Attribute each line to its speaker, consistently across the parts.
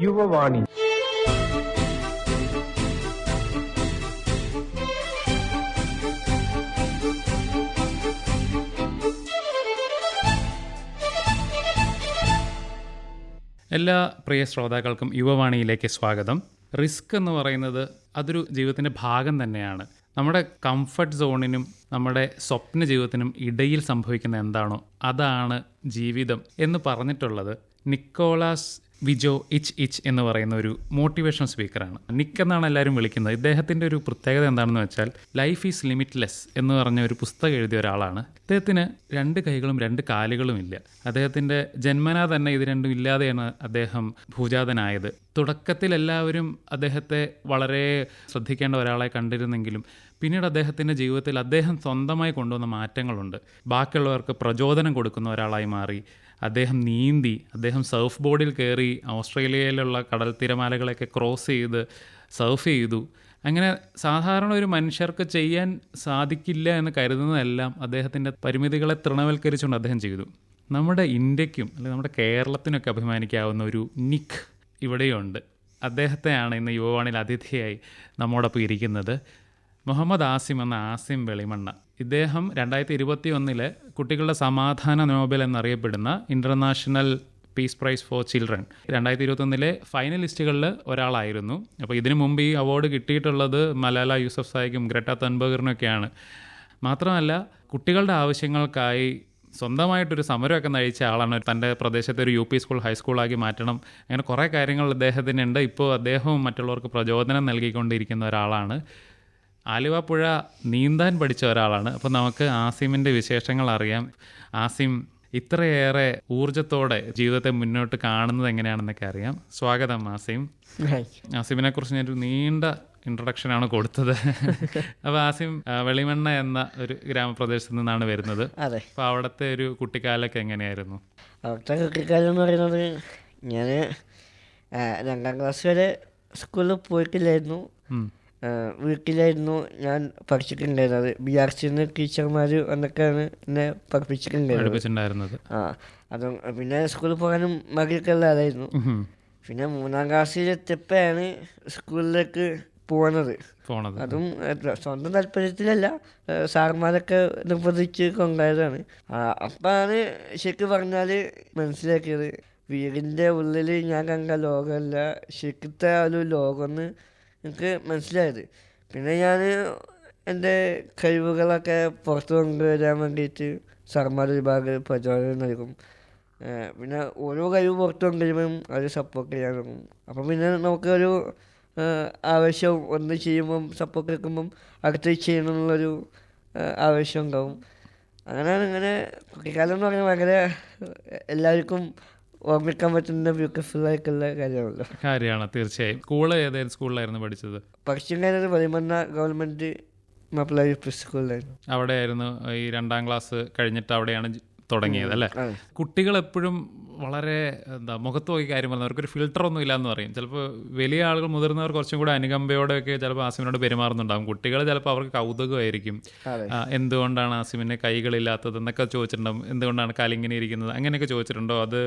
Speaker 1: യുവവാണി.
Speaker 2: എല്ലാ പ്രിയ ശ്രോതാക്കൾക്കും യുവവാണിയിലേക്ക് സ്വാഗതം. റിസ്ക് എന്ന് പറയുന്നത് അതൊരു ജീവിതത്തിന്റെ ഭാഗം തന്നെയാണ്. നമ്മുടെ കംഫർട്ട് സോണിനും നമ്മുടെ സ്വപ്ന ജീവിതത്തിനും ഇടയിൽ സംഭവിക്കുന്ന എന്താണോ അതാണ് ജീവിതം എന്ന് പറഞ്ഞിട്ടുള്ളത്. നിക്കോളാസ് വിജോ ഇച്ച് ഇച്ച് എന്ന് പറയുന്ന ഒരു മോട്ടിവേഷണൽ സ്പീക്കറാണ് നിക്ക് എന്നാണ് എല്ലാവരും വിളിക്കുന്നത്. ഇദ്ദേഹത്തിന്റെ ഒരു പ്രത്യേകത എന്താണെന്ന് വെച്ചാൽ ലൈഫ് ഈസ് ലിമിറ്റ്ലെസ് എന്ന് പറഞ്ഞ ഒരു പുസ്തകം എഴുതിയ ഒരാളാണ്. അദ്ദേഹത്തിന് രണ്ട് കൈകളും രണ്ട് കാലുകളും ഇല്ല. അദ്ദേഹത്തിന്റെ ജന്മനാ തന്നെ ഇത് രണ്ടും ഇല്ലാതെയാണ് അദ്ദേഹം ഭൂജാതനായത്. തുടക്കത്തിൽ എല്ലാവരും അദ്ദേഹത്തെ വളരെ ശ്രദ്ധിക്കേണ്ട ഒരാളെ കണ്ടിരുന്നെങ്കിലും പിന്നീട് അദ്ദേഹത്തിന്റെ ജീവിതത്തിൽ അദ്ദേഹം സ്വന്തമായി കൊണ്ടുവന്ന മാറ്റങ്ങളുണ്ട്. ബാക്കിയുള്ളവർക്ക് പ്രചോദനം കൊടുക്കുന്ന ഒരാളായി മാറി. അദ്ദേഹം നീന്തി അദ്ദേഹം സർഫ് ബോർഡിൽ കയറി ഓസ്ട്രേലിയയിലുള്ള കടൽ തിരമാലകളൊക്കെ ക്രോസ് ചെയ്ത് സർഫ് ചെയ്തു. അങ്ങനെ സാധാരണ ഒരു മനുഷ്യർക്ക് ചെയ്യാൻ സാധിക്കില്ല എന്ന് കരുതുന്നതെല്ലാം അദ്ദേഹത്തിന്റെ പരിമിതികളെ തൃണവൽക്കരിച്ചുകൊണ്ട് അദ്ദേഹം ചെയ്തു. നമ്മുടെ ഇന്ത്യക്കും അല്ലെങ്കിൽ നമ്മുടെ കേരളത്തിനൊക്കെ അഭിമാനിക്കാവുന്ന ഒരു നിഖ് ഇവിടെയുണ്ട്. അദ്ദേഹത്തെയാണ് ഇന്ന് യുവവാണിൽ അതിഥിയായി നമ്മോടൊപ്പം ഇരിക്കുന്നത്. മുഹമ്മദ് ആസിം എന്ന ആസിം വെളിമണ്ണ. ഇദ്ദേഹം രണ്ടായിരത്തി ഇരുപത്തി ഒന്നിലെ കുട്ടികളുടെ സമാധാന നോബൽ എന്നറിയപ്പെടുന്ന international peace prize for children. രണ്ടായിരത്തി ഇരുപത്തൊന്നിലെ ഫൈനലിസ്റ്റുകളിൽ ഒരാളായിരുന്നു. അപ്പോൾ ഇതിനു മുമ്പ് ഈ അവാർഡ് കിട്ടിയിട്ടുള്ളത് മലാല യൂസഫ് സായിക്കും ഗ്രട്ട തൻബഗറിനൊക്കെയാണ് മാത്രമല്ല കുട്ടികളുടെ ആവശ്യങ്ങൾക്കായി സ്വന്തമായിട്ടൊരു സമരമൊക്കെ നയിച്ച ആളാണ്. തന്റെ പ്രദേശത്തെ ഒരു യു പി സ്കൂൾ ഹൈസ്കൂളാക്കി മാറ്റണം. അങ്ങനെ കുറേ കാര്യങ്ങൾ അദ്ദേഹത്തിനുണ്ട് ഇപ്പോൾ അദ്ദേഹവും മറ്റുള്ളവർക്ക് പ്രചോദനം നൽകിക്കൊണ്ടിരിക്കുന്ന ഒരാളാണ്. ആലുവ പുഴ നീന്താൻ പഠിച്ച ഒരാളാണ്. അപ്പോൾ നമുക്ക് ആസിമിന്റെ വിശേഷങ്ങൾ അറിയാം. ആസിം ഇത്രയേറെ ഊർജത്തോടെ ജീവിതത്തെ മുന്നോട്ട് കാണുന്നത് എങ്ങനെയാണെന്നൊക്കെ അറിയാം. സ്വാഗതം ആസിം. ആസിമിനെ കുറിച്ച് ഞാനൊരു നീണ്ട ഇൻട്രൊഡക്ഷൻ ആണ് കൊടുത്തത്. അപ്പോൾ ആസിം വെളിമണ്ണ എന്ന ഒരു ഗ്രാമപ്രദേശത്ത് നിന്നാണ് വരുന്നത്.
Speaker 3: അപ്പൊ
Speaker 2: അപ്പോൾ അവിടുത്തെ ഒരു കുട്ടിക്കാലൊക്കെ എങ്ങനെയായിരുന്നു?
Speaker 3: അവിടുത്തെ കുട്ടിക്കാലം എന്ന് പറയുന്നത് ഞാൻ രണ്ടാം ക്ലാസ് വരെ സ്കൂളിൽ പോയിട്ടില്ലായിരുന്നു. വീട്ടിലായിരുന്നു ഞാൻ പഠിച്ചിട്ടുണ്ടായിരുന്നത്. ബി ആർ സിന്ന് ടീച്ചർമാർ എന്നൊക്കെയാണ് എന്നെ പഠിപ്പിച്ചിട്ടുണ്ടായിരുന്നത്. ആ അതും പിന്നെ സ്കൂളിൽ പോകാനും
Speaker 2: മകൾക്കല്ലാതായിരുന്നു.
Speaker 3: പിന്നെ മൂന്നാം ക്ലാസ്സിലെത്തിയപ്പോഴാണ് സ്കൂളിലേക്ക് പോകുന്നത്
Speaker 2: പോണത്.
Speaker 3: അതും സ്വന്തം താല്പര്യത്തിലല്ല സാർമാരൊക്കെ നിർബന്ധിച്ച് കൊണ്ടുപോയതാണ്. അപ്പാണ് ശരിക്കും പറഞ്ഞാൽ മനസ്സിലാക്കിയത്. വീടിന്റെ ഉള്ളിൽ ഞാൻ കണ്ട ലോകമല്ല ശരിക്കത്തെ ഒരു ലോകമെന്ന് എനിക്ക് മനസ്സിലായത്. പിന്നെ ഞാൻ എന്റെ കഴിവുകളൊക്കെ പുറത്ത് കൊണ്ടുവരാൻ വേണ്ടിയിട്ട് സർമാർ ഒരുപാട് പ്രചോദനം നൽകും. പിന്നെ ഓരോ കഴിവ് പുറത്ത് കൊണ്ടുവരുമ്പം അവർ സപ്പോർട്ട് ചെയ്യാൻ തുടങ്ങും. അപ്പം പിന്നെ നമുക്കൊരു ആവശ്യം ഒന്ന് ചെയ്യുമ്പം സപ്പോർട്ട് എടുക്കുമ്പം അടുത്ത് ചെയ്യണം എന്നുള്ളൊരു ഏഹ്, ആവശ്യം ഉണ്ടാവും. അങ്ങനെയാണ് ഇങ്ങനെ കുട്ടിക്കാലം എന്ന് പറഞ്ഞാൽ ഭയങ്കര എല്ലാവർക്കും ഓർമ്മിക്കാൻ പറ്റുന്ന ബ്യൂട്ടിഫുൾ ആയിട്ടുള്ള കാര്യമാണല്ലോ.
Speaker 2: കാര്യമാണ് തീർച്ചയായും. സ്കൂൾ ഏതായിരുന്നു സ്കൂളിലായിരുന്നു പഠിച്ചത്?
Speaker 3: പഠിച്ചിട്ടുണ്ടായിരുന്നത് Valimanna government Mappila U P സ്കൂളിലായിരുന്നു
Speaker 2: അവിടെയായിരുന്നു ഈ രണ്ടാം ക്ലാസ് കഴിഞ്ഞിട്ട് അവിടെയാണ് തുടങ്ങിയത് അല്ലേ? കുട്ടികൾ എപ്പോഴും വളരെ എന്താ മുഖത്ത് നോക്കി കാര്യം പറഞ്ഞാൽ അവർക്കൊരു ഫിൽട്ടർ ഒന്നും ഇല്ലാന്ന് പറയും. ചിലപ്പോൾ വലിയ ആളുകൾ മുതിർന്നവർ കുറച്ചും കൂടെ അനുകമ്പയോടെയൊക്കെ ചിലപ്പോൾ ആസിമിനോട് പെരുമാറുന്നുണ്ടാകും. കുട്ടികൾ ചിലപ്പോൾ അവർക്ക് കൗതുകമായിരിക്കും. എന്തുകൊണ്ടാണ് ആസിമിന് കൈകളില്ലാത്തത് എന്നൊക്കെ ചോദിച്ചിട്ടുണ്ടാവും എന്തുകൊണ്ടാണ് കാലിങ്ങനെ ഇരിക്കുന്നത്? അങ്ങനെയൊക്കെ ചോദിച്ചിട്ടുണ്ടോ? അത്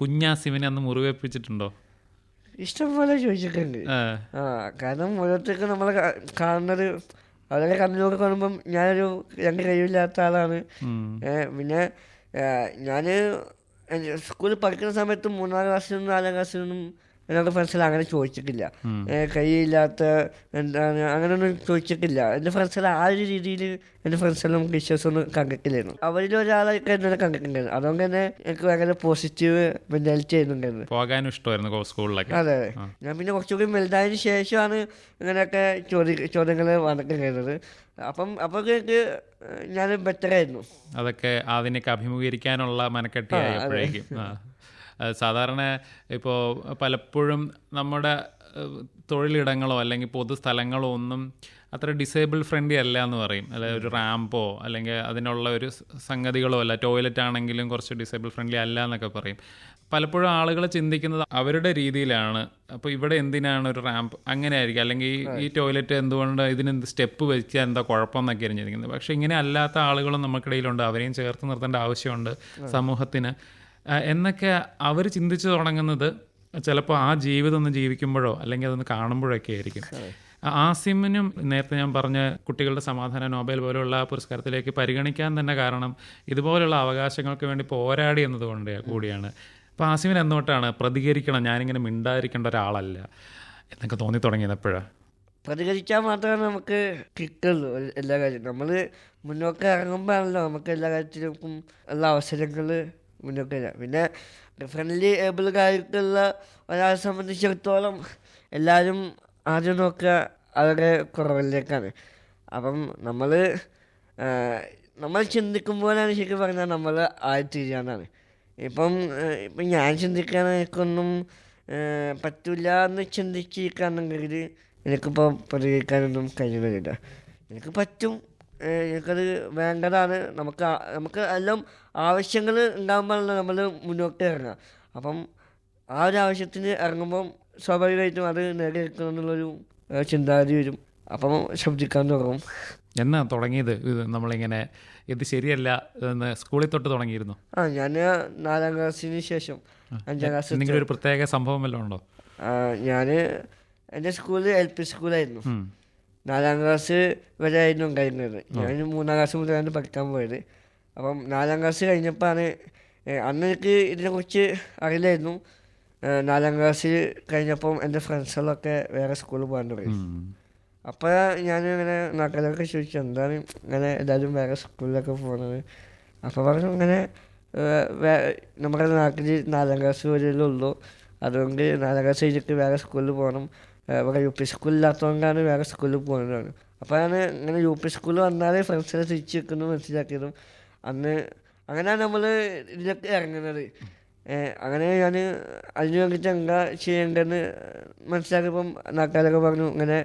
Speaker 2: കുഞ്ഞാസിമിനെ അന്ന് മുറിവേപ്പിച്ചിട്ടുണ്ടോ
Speaker 3: ഇഷ്ടംപോലെ ചോദിച്ചിട്ടുണ്ട്.
Speaker 2: ആ,
Speaker 3: കാരണം ഓരോരുത്തർക്ക് നമ്മൾ കാണുന്നത് അവരുടെ കണ്ണിലൊക്കെ കാണുമ്പം ഞാനൊരു രണ്ട് കഴിവില്ലാത്ത ആളാണ്. പിന്നെ ഞാൻ സ്കൂളിൽ പഠിക്കുന്ന സമയത്ത് മൂന്നാം ക്ലാസ്സിൽ നിന്നും നാലാം ക്ലാസ്സിലൊന്നും എന്നോട് ഫ്രണ്ട്സിൽ അങ്ങനെ ചോദിച്ചിട്ടില്ല. കൈയില്ലാത്ത എന്താണ് അങ്ങനെയൊന്നും ചോദിച്ചിട്ടില്ല. എന്റെ ഫ്രണ്ട്സിൽ ആ ഒരു രീതിയിൽ എന്റെ ഫ്രണ്ട്സെല്ലാം ടീച്ചേഴ്സ് ഒന്നും കണ്ടിട്ടില്ലായിരുന്നു. അവരിൽ ഒരാളൊക്കെ എന്നെ കണ്ടിട്ടുണ്ടായിരുന്നു. അതുകൊണ്ട് തന്നെ എനിക്ക് ഭയങ്കര പോസിറ്റീവ് മെന്റാലിറ്റി ആയിരുന്നു
Speaker 2: പോകാനും ഇഷ്ടമായിരുന്നു സ്കൂളിലൊക്കെ.
Speaker 3: അതെ. ഞാൻ പിന്നെ കുറച്ചുകൂടി വലുതായതിനു ശേഷമാണ് ഇങ്ങനെയൊക്കെ ചോദ്യ ചോദ്യങ്ങൾ വന്നിട്ടുണ്ടായിരുന്നത്. അപ്പം അപ്പോൾ എനിക്ക് ഞാൻ ബെറ്റർ ആയിരുന്നു.
Speaker 2: അതൊക്കെ അതിനൊക്കെ അഭിമുഖീകരിക്കാനുള്ള. അത്. സാധാരണ ഇപ്പോൾ പലപ്പോഴും നമ്മുടെ തൊഴിലിടങ്ങളോ അല്ലെങ്കിൽ പൊതുസ്ഥലങ്ങളോ ഒന്നും അത്ര ഡിസേബിൾ ഫ്രണ്ട്ലി അല്ല എന്ന് പറയും. അല്ലെങ്കിൽ ഒരു റാമ്പോ അല്ലെങ്കിൽ അതിനുള്ള ഒരു സംഗതികളോ അല്ല ടോയ്ലറ്റ് ആണെങ്കിലും കുറച്ച് ഡിസേബിൾ ഫ്രണ്ട്ലി അല്ല എന്നൊക്കെ പറയും. പലപ്പോഴും ആളുകൾ ചിന്തിക്കുന്നത് അവരുടെ രീതിയിലാണ്. അപ്പോൾ ഇവിടെ എന്തിനാണ് ഒരു റാമ്പ്? അങ്ങനെ ആയിരിക്കും അല്ലെങ്കിൽ ഈ- ടോയ്ലറ്റ് എന്തുകൊണ്ട് ഇതിന് സ്റ്റെപ്പ് വെച്ചാൽ എന്താ കുഴപ്പം എന്നൊക്കെ ചിന്തിക്കുന്നത്. പക്ഷേ ഇങ്ങനെ അല്ലാത്ത ആളുകളും നമുക്കിടയിലുണ്ട് അവരെയും ചേർത്ത് നിർത്തേണ്ട ആവശ്യമുണ്ട് സമൂഹത്തിന്. എന്നൊക്കെ അവർ ചിന്തിച്ചു തുടങ്ങുന്നത് ചിലപ്പോൾ ആ ജീവിതം ഒന്ന് ജീവിക്കുമ്പോഴോ അല്ലെങ്കിൽ അതൊന്ന് കാണുമ്പോഴൊക്കെ ആയിരിക്കും. ആസിമിനും നേരത്തെ ഞാൻ പറഞ്ഞ കുട്ടികളുടെ സമാധാന നോബൽ പോലെയുള്ള പുരസ്കാരത്തിലേക്ക് പരിഗണിക്കാൻ തന്നെ കാരണം ഇതുപോലുള്ള അവകാശങ്ങൾക്ക് വേണ്ടി പോരാടി എന്നതുകൊണ്ട് കൂടിയാണ്. അപ്പോൾ ആസിമിന് എന്നോട്ടാണ് പ്രതികരിക്കണം ഞാനിങ്ങനെ മിണ്ടാതിരിക്കേണ്ട ഒരാളല്ല എന്നൊക്കെ തോന്നി തുടങ്ങിയത് എപ്പോഴാണ്
Speaker 3: പ്രതികരിച്ചാൽ മാത്രമേ നമുക്ക് കിട്ടുള്ളൂ എല്ലാ കാര്യവും നമ്മൾ മുന്നോട്ട് ഇറങ്ങുമ്പോഴാണല്ലോ നമുക്ക് എല്ലാ കാര്യത്തിലും ഉള്ള അവസരങ്ങൾ മുന്നോട്ട് പിന്നെ ഏബിൾ കാര്യത്തിലുള്ള ഒരാളെ സംബന്ധിച്ചിടത്തോളം എല്ലാവരും ആദ്യം നോക്കുക അവരുടെ കുറവിലേക്കാണ്. അപ്പം നമ്മൾ നമ്മൾ ചിന്തിക്കുമ്പോഴാണ് ശരിക്കും പറഞ്ഞാൽ നമ്മൾ ആയിത്തീരാന്നാണ് ഇപ്പം ഇപ്പം ഞാൻ ചിന്തിക്കാൻ എനിക്കൊന്നും പറ്റില്ല എന്ന് ചിന്തിച്ചിരിക്കുകയാണെങ്കിൽ എനിക്കിപ്പോൾ പ്രതികരിക്കാനൊന്നും കഴിയുന്നില്ല. എനിക്ക് പറ്റും. എനിക്കത് വേണ്ടതാണ്. നമുക്ക് നമുക്ക് എല്ലാം ആവശ്യങ്ങൾ ഉണ്ടാകുമ്പോഴാണ് നമ്മൾ മുന്നോട്ട് ഇറങ്ങുക അപ്പം ആ ഒരു ആവശ്യത്തിന് ഇറങ്ങുമ്പം സ്വാഭാവികമായിട്ടും അത് നേടിയെടുക്കണം എന്നുള്ളൊരു ചിന്താഗതി വരും. അപ്പം ശബ്ദിക്കാൻ തുടങ്ങും.
Speaker 2: എന്നാ തുടങ്ങിയത്? ഇത് നമ്മളിങ്ങനെ ഇത് ശരിയല്ല എന്ന് സ്കൂളിൽ തൊട്ട് തുടങ്ങിയിരുന്നു.
Speaker 3: ആ ഞാൻ നാലാം ക്ലാസ്സിന് ശേഷം അഞ്ചാം ക്ലാസ്
Speaker 2: എന്തെങ്കിലും ഒരു പ്രത്യേക സംഭവം വല്ലതും ഉണ്ടോ?
Speaker 3: ഞാൻ എന്റെ സ്കൂളിൽ എൽ പി സ്കൂളായിരുന്നു. നാലാം ക്ലാസ് വരെ ആയിരുന്നു ഉണ്ടായിരുന്നത് ഞാൻ മൂന്നാം ക്ലാസ് മുതലാണ് പഠിക്കാൻ പോയത്. അപ്പം നാലാം ക്ലാസ് കഴിഞ്ഞപ്പോഴാണ് അന്ന് എനിക്ക് ഇതിനെക്കുറിച്ച് അറിയില്ലായിരുന്നു. നാലാം ക്ലാസ് കഴിഞ്ഞപ്പം എന്റെ ഫ്രണ്ട്സുകളൊക്കെ വേറെ സ്കൂളിൽ പോകാൻ തുടങ്ങി. അപ്പോൾ ഞാൻ ഇങ്ങനെ നാട്ടിലൊക്കെ ചോദിച്ചു എന്താണ് ഇങ്ങനെ എല്ലാവരും വേറെ സ്കൂളിലൊക്കെ പോകുന്നത്? അപ്പോൾ പറഞ്ഞു ഇങ്ങനെ നമ്മുടെ നാട്ടിൽ നാലാം ക്ലാസ് വരെയല്ലേ ഉള്ളൂ. അതുകൊണ്ട് നാലാം ക്ലാസ് കഴിഞ്ഞിട്ട് വേറെ സ്കൂളിൽ പോകണം ഇവിടെ യു പി സ്കൂളില്ലാത്തതുകൊണ്ടാണ് വേറെ സ്കൂളിൽ പോകുന്നത് അപ്പോഴാണ് ഇങ്ങനെ യു പി സ്കൂളിൽ വന്നാലേ ഫ്രണ്ട്സിനെ തിരിച്ചു വെക്കുന്നു മനസ്സിലാക്കിയതും അന്ന് അങ്ങനെയാണ് നമ്മൾ ഇതിലൊക്കെ ഇറങ്ങുന്നത്. അങ്ങനെ ഞാൻ അതിന് വേണ്ടിയിട്ട് എന്താ ചെയ്യേണ്ടതെന്ന് മനസ്സിലാക്കിയപ്പം നാട്ടുകാരൊക്കെ പറഞ്ഞു ഇങ്ങനെ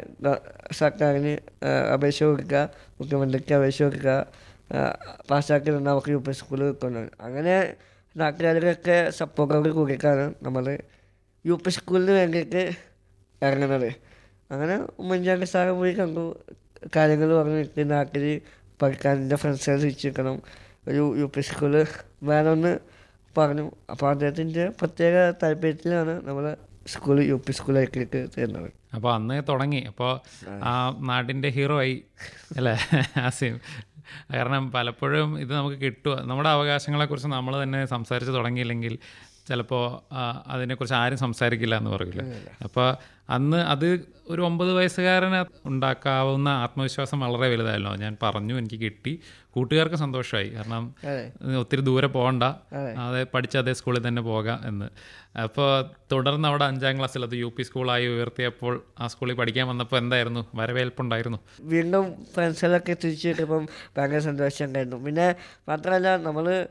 Speaker 3: സർക്കാരിന് അപേക്ഷ കൊടുക്കുക മുഖ്യമന്ത്രിക്ക് അപേക്ഷ കൊടുക്കുക പാസ്സാക്കി തന്നാൽ നമുക്ക് യു പി സ്കൂളിൽ വെക്കുന്നത്. അങ്ങനെ നാട്ടുകാരൊക്കെ സപ്പോർട്ടോട് കൂടിയിട്ടാണ് നമ്മൾ യു പി സ്കൂളിന് വേണ്ടിയിട്ട് ഇറങ്ങുന്നത്. അങ്ങനെ ഉമ്മൻചാണ്ടി സാറ് പോയി കണ്ടു. കാര്യങ്ങൾ പറഞ്ഞു എനിക്ക് നാട്ടിൽ പഠിക്കാൻ എന്റെ ഫ്രണ്ട്സിനെ തിരിച്ചിരിക്കണം ഒരു യു പി സ്കൂൾ വേണമെന്ന് പറഞ്ഞു. അപ്പോൾ അദ്ദേഹത്തിന്റെ പ്രത്യേക താല്പര്യത്തിലാണ് നമ്മൾ സ്കൂൾ യു പി സ്കൂളിലേക്ക് തരുന്നത്
Speaker 2: അപ്പോൾ അന്ന് തുടങ്ങി. അപ്പോൾ ആ നാടിന്റെ ഹീറോ ആയി അല്ലേ? ആസിം. കാരണം പലപ്പോഴും ഇത് നമുക്ക് കിട്ടുക. നമ്മുടെ അവകാശങ്ങളെക്കുറിച്ച് നമ്മൾ തന്നെ സംസാരിച്ച് തുടങ്ങിയില്ലെങ്കിൽ ചിലപ്പോൾ അതിനെക്കുറിച്ച് ആരും സംസാരിക്കില്ല എന്ന് പറയില്ല അപ്പോൾ അന്ന് അത് ഒരു ഒമ്പത് വയസ്സുകാരന് ഉണ്ടാക്കാവുന്ന ആത്മവിശ്വാസം വളരെ വലുതായിരുന്നു ഞാൻ പറഞ്ഞു എനിക്ക് കിട്ടി. കൂട്ടുകാർക്ക് സന്തോഷമായി. കാരണം ഒത്തിരി ദൂരെ പോകണ്ട.
Speaker 3: അതെ.
Speaker 2: പഠിച്ച അതേ സ്കൂളിൽ തന്നെ പോകാം എന്ന്. അപ്പോൾ തുടർന്ന് അവിടെ അഞ്ചാം ക്ലാസ്സിൽ അത് യു പി സ്കൂളായി ഉയർത്തിയപ്പോൾ ആ സ്കൂളിൽ പഠിക്കാൻ വന്നപ്പോൾ എന്തായിരുന്നു? വരവേൽപ്പുണ്ടായിരുന്നു.
Speaker 3: വീണ്ടും ഫ്രണ്ട്സുകളൊക്കെ തിരിച്ചു കിട്ടുമ്പം ഭയങ്കര സന്തോഷം ഉണ്ടായിരുന്നു പിന്നെ മാത്രമല്ല നമ്മൾ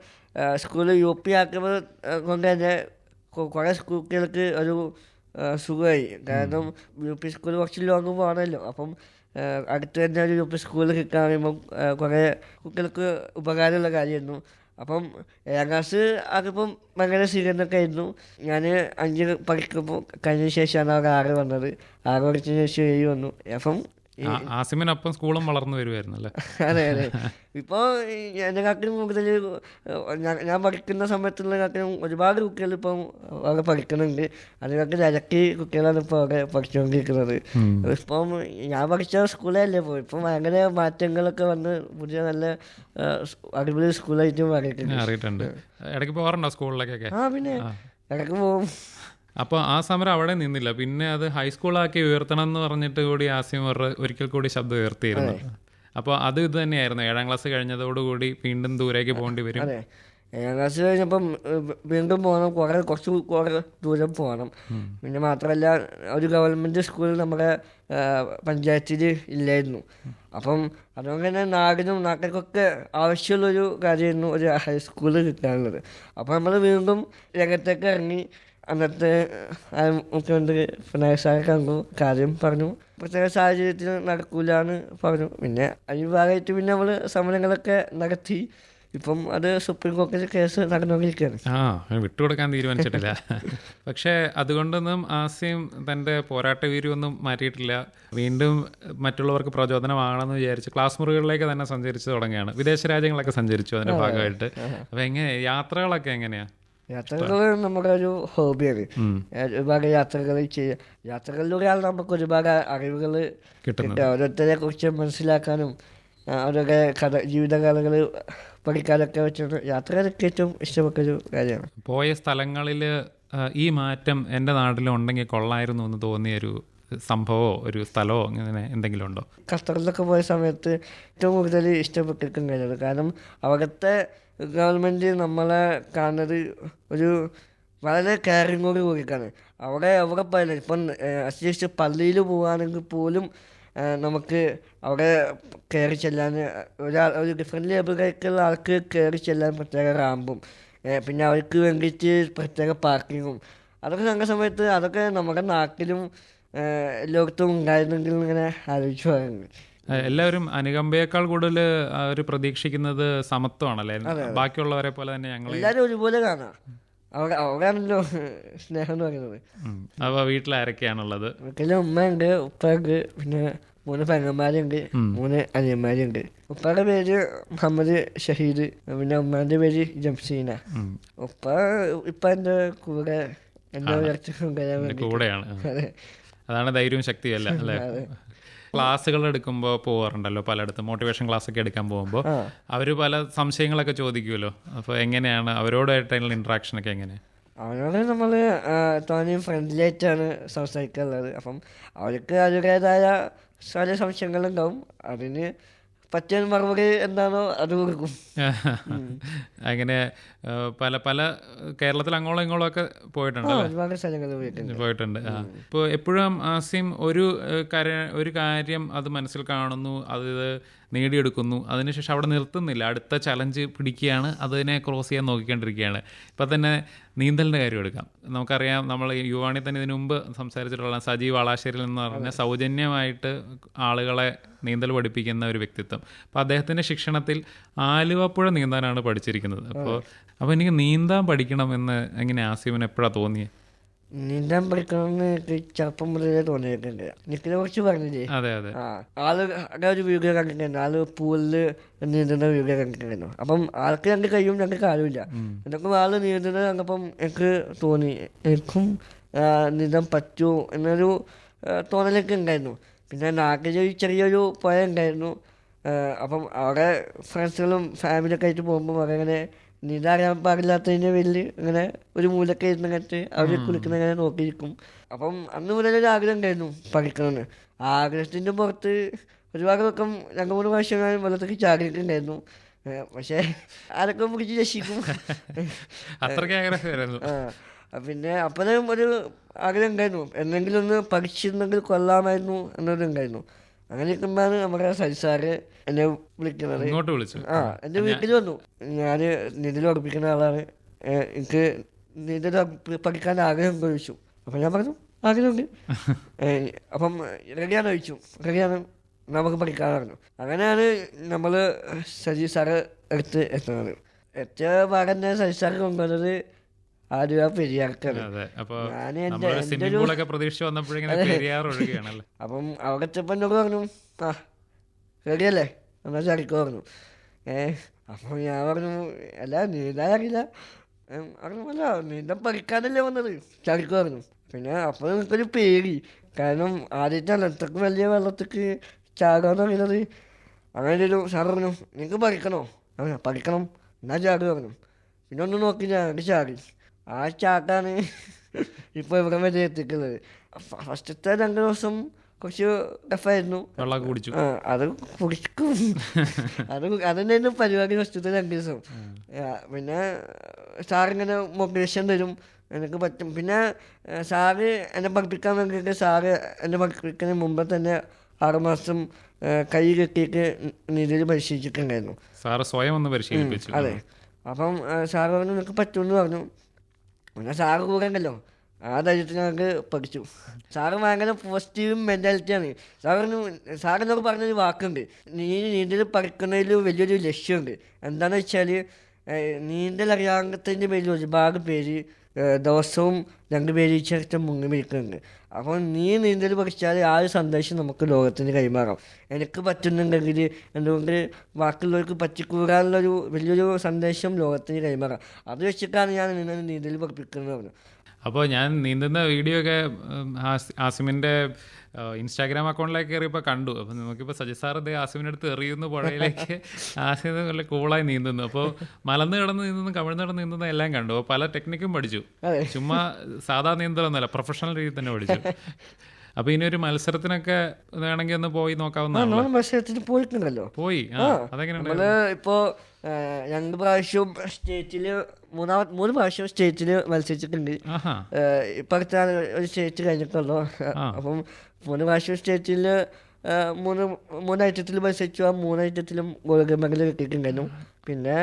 Speaker 3: സ്കൂളിൽ യു പി ആക്കുമ്പോൾ കൊണ്ട് തന്നെ കുറേ സ്കൂളുകൾക്ക് ഒരു സുഖമായി. കാരണം യു പി സ്കൂൾ കുറച്ച് ലോങ് പോകണമല്ലോ അപ്പം അടുത്ത് തന്നെ ഒരു യു പി സ്കൂളിൽ കിട്ടാൻ പറയുമ്പം കുറേ കുട്ടികൾക്ക് ഉപകാരമുള്ള കാര്യമായിരുന്നു. അപ്പം ഏഴാം ക്ലാസ് ആകുമ്പം ഭയങ്കര സ്വീകരണമൊക്കെ ആയിരുന്നു. ഞാൻ അഞ്ച് പഠിക്കുമ്പോൾ കഴിഞ്ഞ ശേഷമാണ് അവർ ആറ് വന്നത്. ആറ് പഠിച്ചതിന് ശേഷം ഏഴ് വന്നു. അപ്പം
Speaker 2: ആസിമിനൊപ്പം സ്കൂളും വളർന്നു വരുമായിരുന്നു അല്ലേ
Speaker 3: അതെ. അതെ ഇപ്പോൾ കാക്കിനും കൂടുതൽ ഞാൻ പഠിക്കുന്ന പഠിക്കുന്ന കാക്കിനും ഒരുപാട് കുട്ടികൾ ഇപ്പം അവിടെ പഠിക്കുന്നുണ്ട്. അതിനൊക്കെ ഇരട്ടി കുട്ടികളാണ് ഇപ്പോൾ അവിടെ പഠിച്ചുകൊണ്ടിരിക്കുന്നത്. ഇപ്പം ഞാൻ പഠിച്ച സ്കൂളേ അല്ലേ ഇപ്പോൾ ഇപ്പം ഭയങ്കര മാറ്റങ്ങളൊക്കെ വന്ന് പുതിയ നല്ല അടിപൊളി സ്കൂളായിട്ട്
Speaker 2: അറിയിട്ടുണ്ട് ഇടയ്ക്ക് പോകാറുണ്ടോ സ്കൂളിലേക്കൊക്കെ?
Speaker 3: ആ പിന്നെ ഇടയ്ക്ക് പോകും.
Speaker 2: അപ്പോൾ ആ സമരം അവിടെ നിന്നില്ല. പിന്നെ അത് ഹൈസ്കൂളാക്കി ഉയർത്തണം എന്ന് പറഞ്ഞിട്ട് കൂടി ആസിം ഒരു ഒരിക്കൽ കൂടി ശബ്ദം ഉയർത്തിയിരുന്നു. അപ്പോൾ അത് ഇത് തന്നെയായിരുന്നു. ഏഴാം ക്ലാസ് കഴിഞ്ഞതോടുകൂടി വീണ്ടും ദൂരേക്ക് പോകേണ്ടി വരും.
Speaker 3: ഏഴാം ക്ലാസ് കഴിഞ്ഞപ്പം വീണ്ടും പോകണം. കുറേ കുറച്ച് കുറേ ദൂരം പോകണം. പിന്നെ മാത്രമല്ല ഒരു ഗവൺമെന്റ് സ്കൂൾ നമ്മുടെ പഞ്ചായത്തിൽ ഇല്ലായിരുന്നു. അപ്പം അതുകൊണ്ട് തന്നെ നാടിനും നാട്ടിലൊക്കെ ആവശ്യമുള്ളൊരു കാര്യമായിരുന്നു ഒരു ഹൈസ്കൂൾ കിട്ടാനുള്ളത്. അപ്പോൾ നമ്മൾ വീണ്ടും രംഗത്തേക്ക് ഇറങ്ങി അന്നത്തെ മുഖ്യമന്ത്രി പിണറായി സാറെ കണ്ടു കാര്യം പറഞ്ഞു. പ്രത്യേക സാഹചര്യത്തിൽ നടക്കൂലെന്ന് പറഞ്ഞു. പിന്നെ അതിന് ഭാഗമായിട്ട് പിന്നെ നമ്മൾ സമരങ്ങളൊക്കെ നടത്തി. ഇപ്പം അത് സുപ്രീം കോടതി കേസ് നടന്നുകൊണ്ടിരിക്കുകയാണ്.
Speaker 2: ആ വിട്ടുകൊടുക്കാൻ തീരുമാനിച്ചിട്ടില്ല. പക്ഷേ അതുകൊണ്ടൊന്നും ആസിം തന്റെ പോരാട്ട വീര്യമൊന്നും മാറ്റിയിട്ടില്ല. വീണ്ടും മറ്റുള്ളവർക്ക് പ്രചോദനമാണെന്ന് വിചാരിച്ച് ക്ലാസ് മുറികളിലേക്ക് തന്നെ സഞ്ചരിച്ചു തുടങ്ങിയാണ് വിദേശ രാജ്യങ്ങളൊക്കെ സഞ്ചരിച്ചു അതിന്റെ ഭാഗമായിട്ട്. അപ്പം എങ്ങനെ യാത്രകളൊക്കെ എങ്ങനെയാ?
Speaker 3: യാത്രകൾ നമ്മുടെ ഒരു ഹോബിയാണ്. ഒരുപാട് യാത്രകൾ ചെയ്യുക യാത്രകളിലൂടെയാണ് നമുക്ക് ഒരുപാട് അറിവുകൾ കിട്ടുക ഓരോരുത്തരെ കുറിച്ച് മനസ്സിലാക്കാനും അവരുടെ കഥ ജീവിതകഥകൾ പഠിക്കാനൊക്കെ വെച്ചിട്ട് യാത്ര എനിക്ക് ഏറ്റവും ഇഷ്ടപ്പെട്ടൊരു കാര്യമാണ്
Speaker 2: പോയ സ്ഥലങ്ങളിൽ ഈ മാറ്റം എന്റെ നാട്ടിലും ഉണ്ടെങ്കിൽ കൊള്ളായിരുന്നു എന്ന് തോന്നിയ ഒരു സംഭവമോ ഒരു സ്ഥലമോ അങ്ങനെ എന്തെങ്കിലും ഉണ്ടോ?
Speaker 3: ഖത്തറിലൊക്കെ പോയ സമയത്ത് ഏറ്റവും കൂടുതൽ ഇഷ്ടപ്പെട്ടിരിക്കുന്ന കാര്യമാണ് കാരണം അവിടുത്തെ ഗവൺമെന്റ് നമ്മളെ കാണുന്നത് ഒരു വളരെ കെയറിങ്ങോട് കൂടിക്കാണ് അവിടെ എവിടെ പോയാലും ഇപ്പം അറ്റ്ലീസ്റ്റ് പള്ളിയിൽ പോവുകയാണെങ്കിൽ പോലും നമുക്ക് അവിടെ കയറി ചെല്ലാൻ ഒരാൾ ഒരു ഡിഫറെന്റ് ലേബിളായിട്ടുള്ള ആൾക്ക് കയറി ചെല്ലാൻ പ്രത്യേക റാമ്പും പിന്നെ അവർക്ക് വേണ്ടിയിട്ട് പ്രത്യേക പാർക്കിങ്ങും അതൊക്കെ ഞങ്ങളുടെ സമയത്ത് അതൊക്കെ നമ്മുടെ നാട്ടിലും ലോകത്തും ഉണ്ടായിരുന്നെങ്കിൽ ഇങ്ങനെ ആലോചിച്ച് പറയുന്നത്.
Speaker 2: എല്ലാവരും അനുകമ്പയേക്കാൾ കൂടുതൽ അവർ പ്രതീക്ഷിക്കുന്നത് സമത്വമാണല്ലേ? ബാക്കിയുള്ളവരെ പോലെ തന്നെ ഞങ്ങൾ
Speaker 3: എല്ലാവരും ഒരുപോലെ കാണാം. അവിടെ അവിടെയാണല്ലോ സ്നേഹം എന്ന് പറയുന്നത്.
Speaker 2: അപ്പൊ വീട്ടിലാരൊക്കെയാണുള്ളത്?
Speaker 3: വീട്ടിൽ ഉമ്മയുണ്ട് ഉപ്പയുണ്ട് പിന്നെ മൂന്ന് പെങ്ങന്മാരുണ്ട് മൂന്ന് അനിയന്മാരുണ്ട്. ഉപ്പയുടെ പേര് മുഹമ്മദ് ഷഹീദ് പിന്നെ ഉമ്മാന്റെ പേര് ജംസീന. ഉപ്പ ഇപ്പൊ എന്റെ കൂടെ
Speaker 2: എന്റെ
Speaker 3: ഉയർച്ച
Speaker 2: കൂടെയാണ്. അതാണ് ധൈര്യവും ശക്തിയല്ല അല്ലേ? ക്ലാസ്സുകൾ എടുക്കുമ്പോൾ പോകാറുണ്ടല്ലോ പലയിടത്തും. മോട്ടിവേഷൻ ക്ലാസ് ഒക്കെ എടുക്കാൻ പോകുമ്പോൾ
Speaker 3: അവർ
Speaker 2: അവർ പല സംശയങ്ങളൊക്കെ ചോദിക്കുമല്ലോ അപ്പോൾ എങ്ങനെയാണ്? അവരോടായിട്ടുള്ള ഇൻട്രാക്ഷൻ ഒക്കെ എങ്ങനെയാണ്
Speaker 3: അവരോട് നമ്മൾ തോന്നിയും ഫ്രണ്ട്ലി ആയിട്ടാണ് സംസാരിക്കാറുള്ളത്. അപ്പം അവർക്ക് അവരുടേതായ പല സംശയങ്ങളുണ്ടാവും അതിന് പറ്റിയ മറുപടി എന്താണോ അത് കൊടുക്കും.
Speaker 2: അങ്ങനെ പല പല കേരളത്തിൽ അങ്ങോളം ഇങ്ങോളം ഒക്കെ പോയിട്ടുണ്ടല്ലോ
Speaker 3: പോയിട്ടുണ്ട്.
Speaker 2: പോയിട്ടുണ്ട്. ഇപ്പോൾ എപ്പോഴും ആസിം ഒരു ഒരു കാര്യം അത് മനസ്സിൽ കാണുന്നു അത് നേടിയെടുക്കുന്നു അതിനുശേഷം അവിടെ നിർത്തുന്നില്ല. അടുത്ത ചലഞ്ച് പിടിക്കുകയാണ് അതിനെ ക്രോസ് ചെയ്യാൻ നോക്കിക്കൊണ്ടിരിക്കുകയാണ്. ഇപ്പം തന്നെ നീന്തലിന്റെ കാര്യം എടുക്കാം. നമുക്കറിയാം നമ്മൾ യുവാണി തന്നെ ഇതിനു മുമ്പ് സംസാരിച്ചിട്ടുള്ള സജീവ് വളാശ്ശേരിൽ എന്ന് പറഞ്ഞ സൗജന്യമായിട്ട് ആളുകളെ നീന്തൽ പഠിപ്പിക്കുന്ന ഒരു വ്യക്തിത്വം. അപ്പോൾ അദ്ദേഹത്തിന്റെ ശിക്ഷണത്തിൽ ആലുവപ്പുഴ നീന്താനാണ് പഠിച്ചിരിക്കുന്നത്. അപ്പോൾ അപ്പോൾ എനിക്ക് നീന്താൻ പഠിക്കണം എന്ന് എങ്ങനെ ആസിമിന് എപ്പോഴാണ് തോന്നിയത്
Speaker 3: നീന്താൻ പഠിക്കണമെന്ന് എനിക്ക് ചെറുപ്പം മുതലേ തോന്നിയിട്ടുണ്ട്. നിക്കിനെ കുറിച്ച് പറഞ്ഞില്ലേ?
Speaker 2: അതെ അതെ.
Speaker 3: ആൾ അവിടെ ഒരു വീഡിയോ കണ്ടിട്ടുണ്ടായിരുന്നു. ആൾ പൂളിൽ നീന്തുന്ന വീഡിയോ കണ്ടിട്ടുണ്ടായിരുന്നു. അപ്പം ആൾക്ക് രണ്ട് കൈയും രണ്ട് കാലും ഇല്ല. എന്നൊക്കെ ആൾ നീന്തുന്നത് കണ്ടപ്പം എനിക്ക് തോന്നി എനിക്കും നീന്താൻ പറ്റൂ എന്നൊരു തോന്നലൊക്കെ ഉണ്ടായിരുന്നു. പിന്നെ നാട്ടിൽ ഒരു ചെറിയൊരു പുഴ ഉണ്ടായിരുന്നു. അപ്പം അവിടെ ഫ്രണ്ട്സുകളും ഫാമിലിയൊക്കെ ആയിട്ട് പോകുമ്പോൾ അങ്ങനെ നീന്താൻ അറിയാൻ പാടില്ലാത്തതിന്റെ പേരിൽ ഇങ്ങനെ ഒരു മൂലൊക്കെ ഇരുന്ന് കണ്ടിട്ട് അവർ കുളിക്കുന്ന ഇങ്ങനെ നോക്കിയിരിക്കും. അപ്പം അന്ന് മുതൽ ഒരു ആഗ്രഹം ഉണ്ടായിരുന്നു പഠിക്കണമെന്ന്. ആഗ്രഹത്തിന്റെ ആഗ്രഹത്തിന്റെ പുറത്ത് ഒരുപാട് പക്കം രണ്ട് മൂന്ന് പ്രാവശ്യം ഞാൻ വെള്ളത്തേക്ക് ചാടിയിട്ടുണ്ടായിരുന്നു പക്ഷേ ആരൊക്കെ പിടിച്ച് രക്ഷിക്കും പിന്നെ അപ്പോഴും ഒരു ആഗ്രഹം ഉണ്ടായിരുന്നു. എന്തെങ്കിലും ഒന്ന് പഠിച്ചിരുന്നെങ്കിൽ കൊള്ളാമായിരുന്നു എന്നൊരു ഉണ്ടായിരുന്നു അങ്ങനെ ഇരിക്കുമ്പോഴാണ് നമ്മുടെ സരിസാറ് എന്നെ വിളിക്കുന്നത്.
Speaker 2: ഇങ്ങോട്ട് വിളിച്ചു
Speaker 3: ആ എന്റെ വീട്ടിൽ വന്നു. ഞാൻ നീന്തൽ ഉറപ്പിക്കുന്ന ആളാണ്. എനിക്ക് നീന്തൽ പഠി- പഠിക്കാൻ ആഗ്രഹം ചോദിച്ചു. അപ്പം ഞാൻ പറഞ്ഞു ആഗ്രഹമുണ്ട്. അപ്പം റെഡിയാണ് ചോദിച്ചു. റെഡിയാണ്. നമുക്ക് പഠിക്കാൻ പറഞ്ഞു അങ്ങനെയാണ് നമ്മൾ സജി സാറ് എടുത്ത് എത്തുന്നത്. എത്തിയ തന്നെ സജി സാറ് കൊണ്ടുവന്നത് ആലുവ പെരിയാർക്കാണ്
Speaker 2: അതെ അപ്പൊ
Speaker 3: ഞാൻ എന്റെ അവിടെ എന്നോട് പറഞ്ഞു ആ റെഡിയല്ലേ എന്നാൽ ചടിക്കോ പറഞ്ഞു. ഏ അപ്പം ഞാൻ പറഞ്ഞു അല്ല നീന്താൻ അറിയില്ല. പറഞ്ഞു അല്ല നീന്തം പഠിക്കാനല്ലേ വന്നത്? ചടിക്കോ പറഞ്ഞു. പിന്നെ അപ്പോൾ എനിക്കൊരു പേടി. കാരണം ആദ്യത്തെ അത്രയ്ക്ക് വലിയ വെള്ളത്തേക്ക് ചാടാന്ന് പറയുന്നത്. അങ്ങനെ ഒരു സാർ പറഞ്ഞു നിങ്ങൾക്ക് പഠിക്കണോ? ആ പഠിക്കണം. എന്നാ ചാടി പറഞ്ഞു. പിന്നെ ഒന്നും നോക്കില്ല ഞാൻ ചാടി. ആ ചാട്ടാണ് ഇപ്പോൾ ഇവിടെ വരെ എത്തിക്കുന്നത്. ഫസ്റ്റത്തെ രണ്ട് ദിവസം കുറച്ച് ടഫായിരുന്നു
Speaker 2: കുടിച്ചു.
Speaker 3: അത് കുടിക്കും. അത് അതന്നെയായിരുന്നു പരിപാടി ഫസ്റ്റത്തെ രണ്ട് ദിവസം. പിന്നെ സാറിങ്ങനെ മോട്ടിവേഷൻ തരും. എനിക്ക് പറ്റും. പിന്നെ സാറ് എന്നെ പഠിപ്പിക്കാൻ വേണ്ടിയിട്ട് സാറ് എന്നെ പഠിപ്പിക്കുന്ന മുമ്പ് തന്നെ ആറുമാസം കൈ കെട്ടിയിട്ട് നീതിയിൽ പരിശീലിച്ചിട്ടുണ്ടായിരുന്നു.
Speaker 2: സാറ് സ്വയം ഒന്ന് പരിശീലിപ്പിച്ചു.
Speaker 3: അതെ. അപ്പം സാറ് പറഞ്ഞു നിനക്ക് പറ്റുമെന്ന് പറഞ്ഞു. പിന്നെ സാറ് കൂടെ ഉണ്ടല്ലോ ആ ധൈര്യത്തിൽ ഞങ്ങൾക്ക് പഠിച്ചു. സാറ് ഭയങ്കര പോസിറ്റീവ് മെന്റാലിറ്റിയാണ് സാറിന് സാറിനോട് പറഞ്ഞൊരു വാക്കുണ്ട്. നീ നീന്തൽ പഠിക്കുന്നതിൽ വലിയൊരു ലക്ഷ്യമുണ്ട്. എന്താണെന്ന് വെച്ചാൽ നീന്തൽ അറിയാത്തതിന്റെ പേരിൽ ഒരുപാട് പേര് ദിവസവും രണ്ട് പേര് ചേർത്ത് മുങ്ങി വിളിക്കുന്നുണ്ട് അപ്പോൾ നീ നീന്തൽ പഠിച്ചാൽ ആ ഒരു സന്ദേശം നമുക്ക് ലോകത്തിന് കൈമാറാം. എനിക്ക് പറ്റുന്നുണ്ടെങ്കിൽ എന്തുകൊണ്ട് ബാക്കിയുള്ളവർക്ക് പറ്റിക്കൂടാനുള്ളൊരു വലിയൊരു സന്ദേശം ലോകത്തിന് കൈമാറാം. അത് വെച്ചിട്ടാണ് ഞാൻ നിന്നെ നീന്തൽ പഠിപ്പിക്കുന്നത് പറഞ്ഞു
Speaker 2: അപ്പോൾ ഞാൻ നീന്തുന്ന വീഡിയോ ഒക്കെ ആസിമിന്റെ ഇൻസ്റ്റാഗ്രാം അക്കൗണ്ടിലേക്ക് കയറിയപ്പോൾ കണ്ടു. അപ്പോൾ നമുക്കിപ്പോൾ സജി സാർ ഇതേ ആസിമിന്റെ അടുത്ത് എറിയുന്നു പുഴയിലേക്ക് ആസിം നല്ല കൂളായി നീന്തുന്നു. അപ്പോൾ മലന്ന് കിടന്ന് നീന്തുന്നു കമിഴ്ന്ന് കിടന്ന് നീന്തുന്ന എല്ലാം കണ്ടു. പല ടെക്നിക്കും പഠിച്ചു. ചുമ്മാ സാധാ നീന്തലൊന്നുമല്ല പ്രൊഫഷണൽ രീതിയിൽ തന്നെ പഠിച്ചു. അപ്പൊ ഇനി ഒരു മത്സരത്തിനൊക്കെ വേണമെങ്കിൽ ഒന്ന് പോയി
Speaker 3: നോക്കാവുന്ന മത്സരത്തിന് പോയിട്ടുണ്ടല്ലോ.
Speaker 2: പോയി.
Speaker 3: അതെങ്ങനെയാണ് ഇപ്പൊ രണ്ട് പ്രാവശ്യവും സ്റ്റേറ്റിൽ മൂന്നാമത് മൂന്ന് പ്രാവശ്യം സ്റ്റേറ്റിൽ മത്സരിച്ചിട്ടുണ്ട്. ഇപ്പോഴത്തെ ഒരു സ്റ്റേറ്റ് കഴിഞ്ഞിട്ടുള്ളൂ. അപ്പം മൂന്ന് പ്രാവശ്യം സ്റ്റേറ്റിൽ മൂന്ന് മൂന്ന് ഐറ്റത്തിൽ മത്സരിച്ചു. ആ മൂന്ന് ഐറ്റത്തിലും ഗോൾഡ് മെഡൽ കിട്ടിയിട്ടുണ്ടായിരുന്നു. പിന്നെ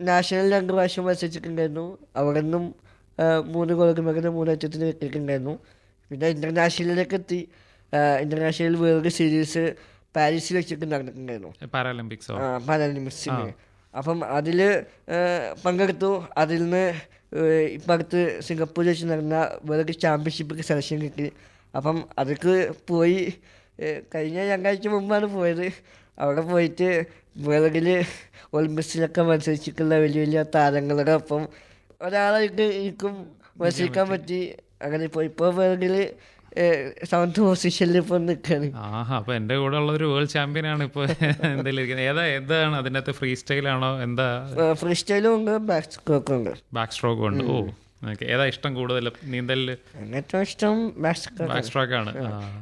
Speaker 3: നാഷണൽ രണ്ട് പ്രാവശ്യം മത്സരിച്ചിട്ടുണ്ടായിരുന്നു. അവിടെ നിന്നും മൂന്ന് ഗോൾഡ് മെഡൽ മൂന്ന് ഐറ്റത്തിൽ കിട്ടിയിട്ടുണ്ടായിരുന്നു. പിന്നെ ഇന്റർനാഷണലിലേക്ക് എത്തി. ഇന്റർനാഷണൽ വേൾഡ് സീരീസ് പാരീസിൽ വെച്ചിട്ട് നടന്നിട്ടുണ്ടായിരുന്നു.
Speaker 2: പാരാലിമ്പിക്സ്?
Speaker 3: ആ, പാരാലിമ്പിക്സിന് അപ്പം അതിൽ പങ്കെടുത്തു. അതിൽ നിന്ന് ഇപ്പം അടുത്ത് സിംഗപ്പൂർ വെച്ച് നടന്ന വേൾഡ് ചാമ്പ്യൻഷിപ്പിൽ സെലക്ഷൻ കിട്ടി. അപ്പം അതൊക്കെ പോയി കഴിഞ്ഞ രണ്ടാഴ്ച മുമ്പാണ് പോയത്. അവിടെ പോയിട്ട് വേൾഡിൽ ഒളിമ്പിക്സിലൊക്കെ മത്സരിച്ചിട്ടുള്ള വലിയ വലിയ താരങ്ങളുടെ ഒപ്പം ഒരാളായിട്ട് എനിക്കും മത്സരിക്കാൻ പറ്റി. അങ്ങനെ ഇപ്പോൾ ഇപ്പോൾ വേൾഡിൽ
Speaker 2: അപ്പൊ എന്റെ കൂടെ ഉള്ള ഒരു വേൾഡ് ചാമ്പ്യൻ ആണ് ഇപ്പൊ ഇരിക്കുന്നത്. ഏതാ ഏതാണ് അതിനകത്ത് ഫ്രീ സ്റ്റൈൽ ആണോ? എന്താ?
Speaker 3: ഫ്രീ സ്റ്റൈലും ഉണ്ട് ബാക്ക് സ്ട്രോക്കും ഉണ്ട്.
Speaker 2: ബാക്ക് സ്ട്രോക്കും ഉണ്ട്. ഓ ഏതാ ഇഷ്ടം കൂടുതൽ? നീന്തലിൽ
Speaker 3: ഏറ്റവും ഇഷ്ടം ബാക്ക് സ്ട്രോക്ക്
Speaker 2: ആണ്.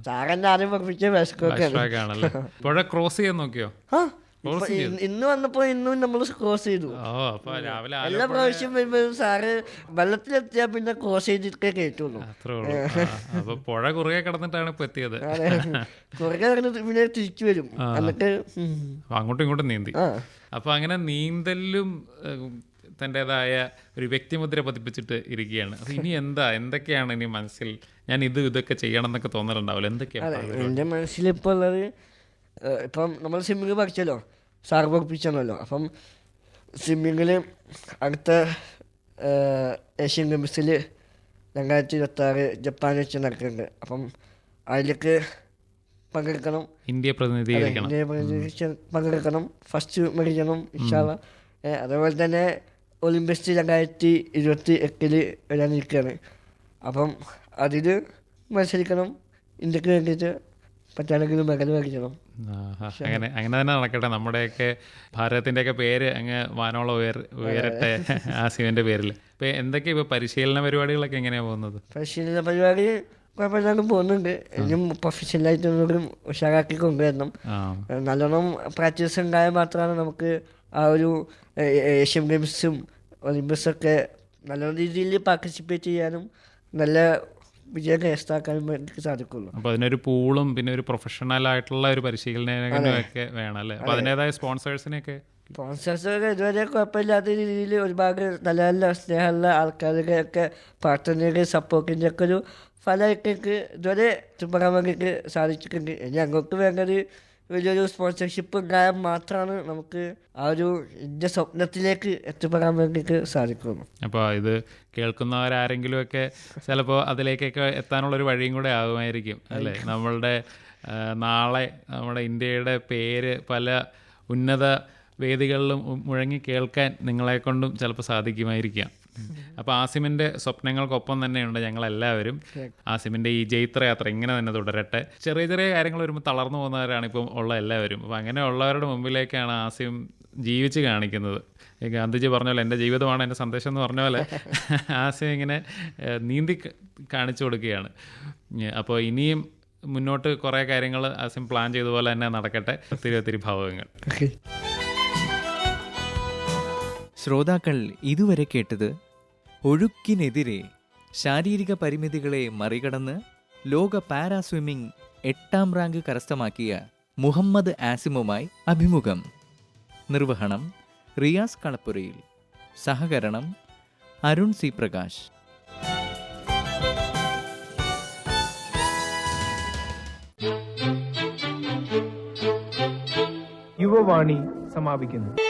Speaker 3: സാറെന്നെ ആദ്യം പഠിപ്പിച്ച ബാക്ക് സ്ട്രോക്ക്
Speaker 2: ആണല്ലേ? പുഴ ക്രോസ് ചെയ്യാൻ നോക്കിയോ?
Speaker 3: ഇന്ന് വന്നപ്പോ ഇന്നും നമ്മൾ ക്രോസ് ചെയ്തു. എല്ലാ പ്രാവശ്യം വരുമ്പോഴും സാറ് വെള്ളത്തിലെത്തിയാ പിന്നെ ക്രോസ് ചെയ്തിട്ടേ
Speaker 2: കേട്ടുള്ളൂ അപ്പൊ പുഴ കുറുകെ കിടന്നിട്ടാണ് ഇപ്പൊ എത്തിയത്.
Speaker 3: കുറുകെ കുറെ പിന്നെ തിരിച്ചു വരും. എന്നിട്ട്
Speaker 2: അങ്ങോട്ടും ഇങ്ങോട്ടും നീന്തി. അപ്പൊ അങ്ങനെ നീന്തലും തന്റെതായ ഒരു വ്യക്തിമുദ്ര പതിപ്പിച്ചിട്ട് ഇരിക്കുകയാണ്. അപ്പൊ ഇനി എന്താ? എന്തൊക്കെയാണ് ഇനി മനസ്സിൽ? ഞാൻ ഇത് ഇതൊക്കെ ചെയ്യണം എന്നൊക്കെ തോന്നലുണ്ടാവില്ല? എന്തൊക്കെയാണ്
Speaker 3: എന്റെ എന്റെ മനസ്സിലിപ്പോൾ ഉള്ളത് ഇപ്പം നമ്മൾ സിമ്മിങ് പഠിച്ചല്ലോ. സാർ പഠിപ്പിച്ചല്ലോ അപ്പം സ്വിമ്മിങ്ങിൽ അടുത്ത ഏഷ്യൻ ഗെയിംസിൽ രണ്ടായിരത്തി ഇരുപത്തി ആറ് ജപ്പാൻ വെച്ച് നടക്കുന്നുണ്ട്. അപ്പം അതിലേക്ക് പങ്കെടുക്കണം.
Speaker 2: ഇന്ത്യയെ പ്രതിനിധീകരിക്കണം.
Speaker 3: ഇന്ത്യയെ പ്രതിനിധീകരിച്ച് പങ്കെടുക്കണം. ഫസ്റ്റ് മേടിക്കണം ഇഷാള അതേപോലെ തന്നെ ഒളിമ്പിക്സ് രണ്ടായിരത്തി ഇരുപത്തി എട്ടിൽ വരാനിരിക്കുകയാണ് അപ്പം അതിൽ മത്സരിക്കണം. ഇന്ത്യയ്ക്ക് വേണ്ടിയിട്ട് പറ്റാണെങ്കിൽ മെഡൽ മേടിക്കണം.
Speaker 2: അങ്ങനെ അങ്ങനെ തന്നെ നടക്കട്ടെ. നമ്മുടെയൊക്കെ ഭാരതത്തിന്റെയൊക്കെ പേര് അങ്ങ് വാനോളം ഉയർ ഉയരട്ടെ ആ ശിവന്റെ പേരിൽ ഇപ്പൊ എന്തൊക്കെയാ ഇപ്പൊ പരിശീലന പരിപാടികളൊക്കെ എങ്ങനെയാ പോകുന്നത്?
Speaker 3: പരിശീലന പരിപാടി കുഴപ്പമില്ലാണ്ട് പോകുന്നുണ്ട്. ഇനിയും പ്രൊഫഷണലായിട്ട് ഒന്നുകൂടി ഉഷാറാക്കി കൊണ്ടുവരണം. നല്ലോണം പ്രാക്ടീസ് ഉണ്ടായാൽ മാത്രമാണ് നമുക്ക് ആ ഒരു ഏഷ്യൻ ഗെയിംസും ഒളിമ്പിക്സൊക്കെ നല്ല രീതിയിൽ പാർട്ടിസിപ്പേറ്റ് ചെയ്യാനും നല്ല വിജയം കരസ്ഥമാക്കാനും വേണ്ടി സാധിക്കുള്ളൂ.
Speaker 2: അപ്പൊ അതിനൊരു പൂളും പിന്നെ ഒരു പ്രൊഫഷണൽ ആയിട്ടുള്ള ഒരു പരിശീലനൊക്കെ വേണം അല്ലേ? അപ്പൊ അതിന്റെതായ സ്പോൺസേഴ്സിനെയൊക്കെ
Speaker 3: സ്പോൺസേഴ്സൊക്കെ ഇതുവരെ കുഴപ്പമില്ലാത്ത രീതിയിൽ ഒരുപാട് നല്ല നല്ല സ്നേഹമുള്ള ആൾക്കാരുടെ ഒക്കെ പ്രാർത്ഥനയുടെ സപ്പോർട്ടിന്റെ ഒക്കെ ഒരു ഫലമൊക്കെ ഇതുവരെ ചുമ്പറാൻ വേണ്ടിയിട്ട് സാധിച്ചിട്ടുണ്ട്. ഇനി അങ്ങോട്ട് വേണ്ടത് വലിയൊരു സ്പോൺസർഷിപ്പ് ഉണ്ടായാൽ മാത്രമാണ് നമുക്ക് ആ ഒരു ഇന്ത്യ സ്വപ്നത്തിലേക്ക് എത്തിപ്പെടാൻ വേണ്ടിയിട്ട് സാധിക്കുന്നു
Speaker 2: അപ്പോൾ ഇത് കേൾക്കുന്നവരാരെങ്കിലും ഒക്കെ ചിലപ്പോൾ അതിലേക്കൊക്കെ എത്താനുള്ളൊരു വഴിയും കൂടെ ആകുമായിരിക്കും അല്ലേ? നമ്മളുടെ നാളെ നമ്മുടെ ഇന്ത്യയുടെ പേര് പല ഉന്നത വേദികളിലും മുഴങ്ങി കേൾക്കാൻ നിങ്ങളെക്കൊണ്ടും ചിലപ്പോൾ സാധിക്കുമായിരിക്കാം. അപ്പോൾ ആസിമിന്റെ സ്വപ്നങ്ങൾക്കൊപ്പം തന്നെയുണ്ട് ഞങ്ങളെല്ലാവരും. ആസിമിന്റെ ഈ ജൈത്രയാത്ര ഇങ്ങനെ തന്നെ തുടരട്ടെ. ചെറിയ ചെറിയ കാര്യങ്ങൾ വരുമ്പോൾ തളർന്നു പോകുന്നവരാണ് ഇപ്പം ഉള്ള എല്ലാവരും. അപ്പോൾ അങ്ങനെ ഉള്ളവരുടെ മുമ്പിലേക്കാണ് ആസിം ജീവിച്ച് കാണിക്കുന്നത്. ഗാന്ധിജി പറഞ്ഞ പോലെ എന്റെ ജീവിതമാണ് എന്റെ സന്ദേശം എന്ന് പറഞ്ഞ പോലെ ആസിം ഇങ്ങനെ നീന്തി കാണിച്ചു കൊടുക്കുകയാണ്. അപ്പോൾ ഇനിയും മുന്നോട്ട് കുറേ കാര്യങ്ങൾ ആസിം പ്ലാൻ ചെയ്ത പോലെ തന്നെ നടക്കട്ടെ. ഒത്തിരി ഒത്തിരി ഭാവങ്ങൾ
Speaker 1: ശ്രോതാക്കൾ ഇതുവരെ കേട്ടത് ഒഴുക്കിനെതിരെ ശാരീരിക പരിമിതികളെ മറികടന്ന് ലോക പാരാ സ്വിമ്മിംഗ് എട്ടാം റാങ്ക് കരസ്ഥമാക്കിയ മുഹമ്മദ് ആസിമുമായി അഭിമുഖം. നിർവഹണം റിയാസ് കളപ്പുരയിൽ. സഹകരണം അരുൺ സി പ്രകാശ്.
Speaker 4: യുവവാണി സമാപിക്കുന്നു.